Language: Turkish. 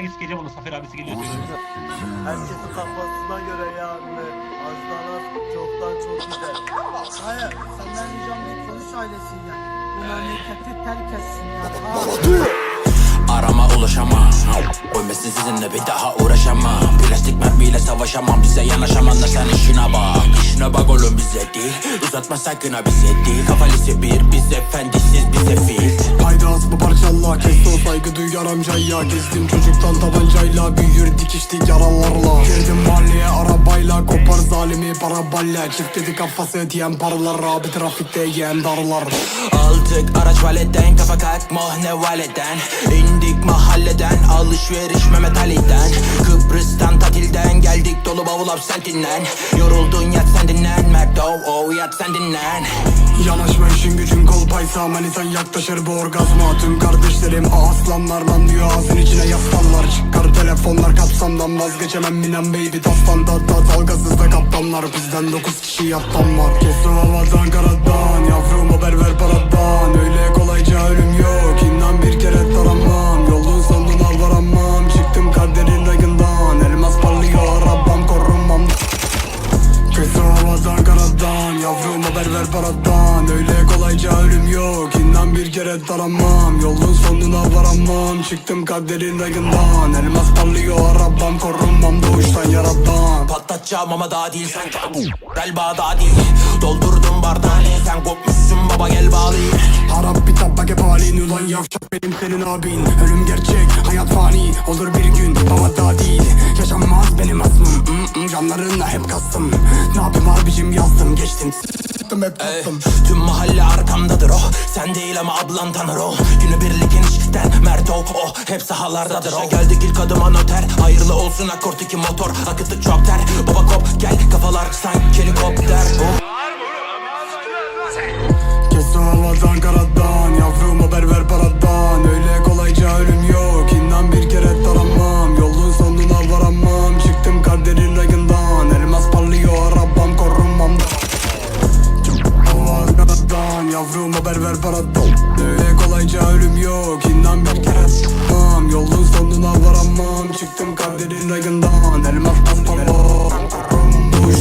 sonra git sikeceğim onu Zafer abisi geliyor. Herkesin kafasına göre yani. Azdan az, çoktan çok güzel. Hayır, senden ricam değil polis ailesiyle. Bu memleketi terk etsin ya. Arama ulaşamam Ölmesin sizinle bir daha uğraşamam Plastik mermiyle savaşamam Bize yanaşaman da sen işine bak İşine bak oğlum bize değil Uzatma sakın ha bize değil Kafa lise bir Biz efendisiz amcayla Gezdim çocuktan tabancayla Büyür dikiştik yaralarla Girdim mahalleye arabayla Kopar zalimi para balla Çift kafası diyen paralar Abi trafikte yiyen darlar. Aldık araç valetten Kafa kalkma ne valeden. İndik mahalleden Alışveriş Mehmet Ali'den. Kıbrıs'tan tatilden Geldik dolu bavul absentinden Yoruldun yat sen dinlen. Mert oh oh yat sen dinlen. Yanaşma işin gücün kol paysa Manitan yaklaşır bu orgazma. Tüm kardeşlerim aslanlardan diyor Ağzın içine yaslanlar. Çıkar telefonlar kapsamdan Vazgeçemem minen baby Dastanda da dalgasız da kaptanlar. Bizden dokuz kişi yattan var. Kesu havadan karadan Yavrum haber ver paradan Öyle kolayca ölüm yok. İnan bir kere taramam Yolun sonuna varamam. Çıktım kaderin rayından. Elmas parlıyor arabam Korunmam doğuştan yaradan Patlatacağım ama daha değil sen Galiba daha değil. Doldurdum bardağını Sen kopmuşsun baba gel bağlayayım Harap bir tabak hep halin. Ulan yavşak benim senin abin. Ölüm gerçek hayat fani. Olur bir gün ama daha değil. Yaşanmaz benim aslım. Mm, Canlarına hep kastım. Ne yapayım abicim yazdım geçtim S**tım hep Ey, tattım Tüm mahalle arkamdadır o Sen değil ama ablan tanır o Günü birlik enişten Mert o o Hep sahalardadır o geldik ilk adıma noter. Hayırlı olsun akort iki motor. Akıttık çok ter. Baba kop gel kafalar sanki helikopter. Oh. Kesu havadan karadan Yavrum haber ver paradan yavrum haber ver bana. Dom Öyle kolayca ölüm yok inan bir kere. S**mam Yolun sonuna varamam. Çıktım kaderin rayından Elmas tas pampa Rumbuş